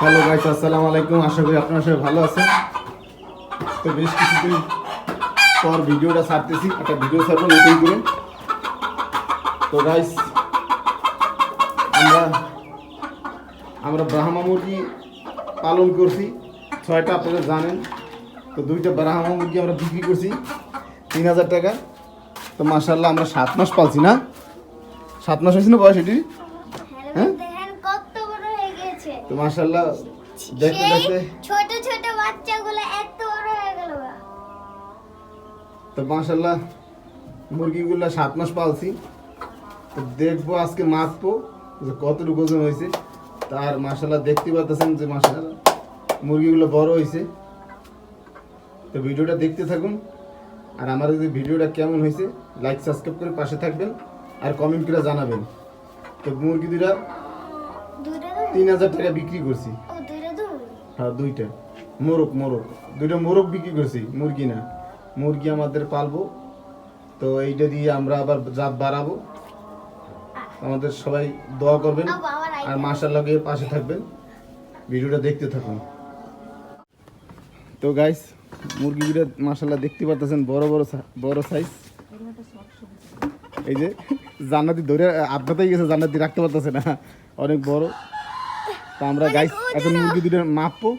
Hello guys আসসালামু আলাইকুম। আশা করি আপনারা সবাই ভালো আছেন। তো বেশ কিছুদিন পর ভিডিওটা ছাড়তেছি। একটা ভিডিও ছাড়বো নতুন করে। তো গাইস আমরা আমরা ব্রাহ্মা মুরগি পালন করছি। ছয়টা আপনারা জানেন। তো দুইটা ব্রাহ্মা মুরগি আমরা বিক্রি করছি। তিন হাজার টাকা। তো মাসাল্লাহ আমরা সাত মাস পালছি না। সাত মাস হয়েছে না বয়স এটি হ্যাঁ? তো মাসাল্লাহ দেখতে দেখতে। ছোট ছোট বাচ্চাগুলো এত বড় হয়ে গেল তো মাসাল্লাহ মুরগিগুলো সাত মাস পালছি। তো দেখব আজকে মাপবো যে কতটুকু ওজন হয়েছে। তার মাসাল্লাহ দেখতে পাচ্ছেন যে মাসাল্লাহ মুরগিগুলো বড় হয়েছে। তো ভিডিওটা দেখতে থাকুন। আর আমার যদি ভিডিওটা কেমন হয়েছে লাইক সাবস্ক্রাইব করে পাশে থাকবেন। আর কমেন্ট করে জানাবেন। তো মুরগি দুটা তিন হাজার টাকা বিক্রি করছি। হ্যাঁ দুইটা। মোরগ মোরগ। দুইটা মোরগ বিক্রি করছি মুরগি না। মুরগি আমাদের পালবো। তো এইটা দিয়ে আমরা আবার জাত বাড়াবো। আমাদের সবাই দোয়া করবেন আর মাশাল্লাহ গিয়ে পাশে থাকবেন। ভিডিওটা দেখতে থাকুন। তো গাইস মুরগিগুলো মাশাল্লাহ দেখতে পারতেছেন বড় বড় বড় সাইজ এই যে জান্নাতি ধরে আড্ডাতেই গেছে জান্নাতি রাখতে পারতেছে না। অনেক বড়। তা আমরা মানে গাইস এখন মুরগি দুটো মাপবো।